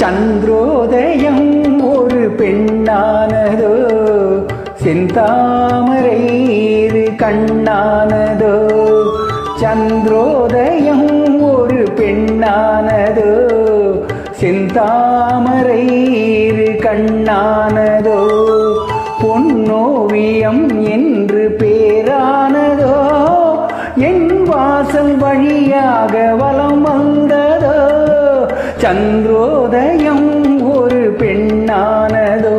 சந்திரோதயம் ஒரு பெண்ணானதோ செந்தாமரை கண்ணானதோ. சந்திரோதயம் ஒரு பெண்ணானதோ செந்தாமரை கண்ணானதோ. பொன்னோவியம் என்று சந்திரோதயம் ஒரு பெண்ணானதோ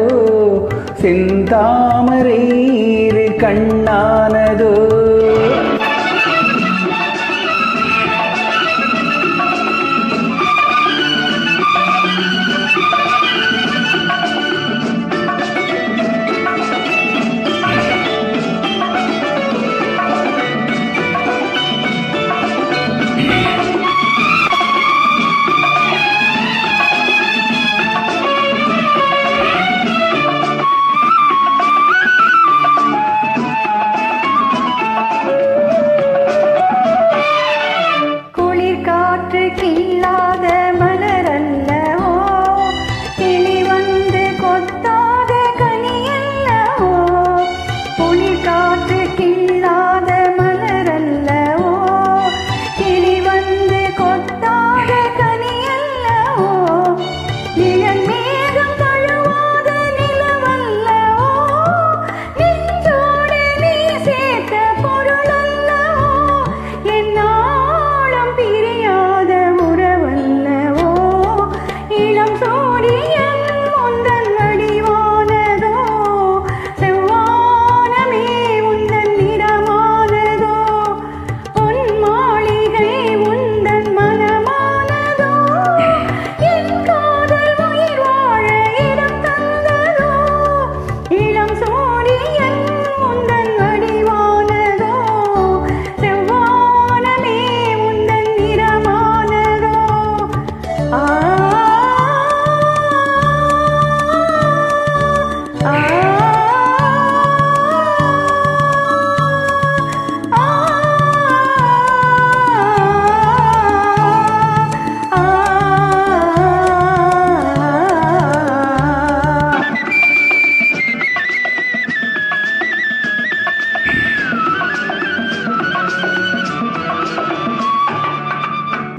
செந்தாமரை கண்ணானதோ.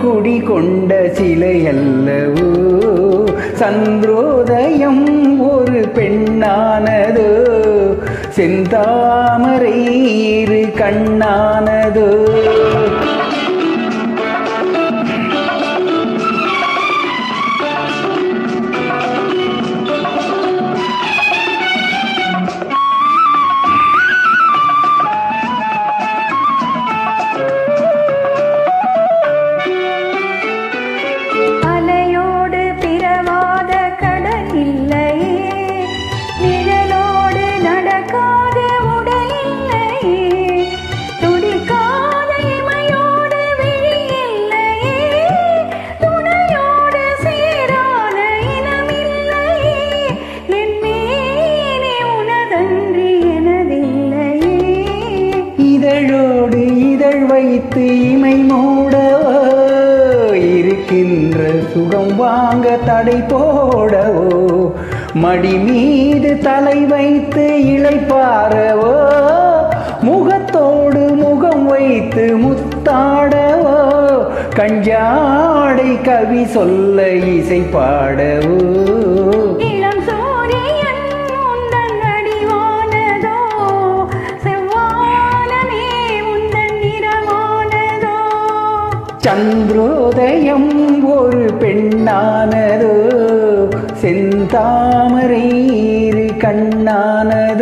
குடி கொண்ட சிலை அல்லவோ சந்திரோதயம் ஒரு பெண்ணானதோ? செந்தாமரை இரு கண்ணானதோ? தீமை வைத்து மூடவோ இருக்கின்ற சுகம் வாங்க தடை போடவோ? மடி மீது தலை வைத்து இழைப்பாரவோ முகத்தோடு முகம் வைத்து முத்தாடவோ? கஞ்சாடை கவி சொல்ல இசை பாடவோ? சந்திரோதயம் ஒரு பெண்ணானதோ. செந்தாமரை கண்ணானதோ.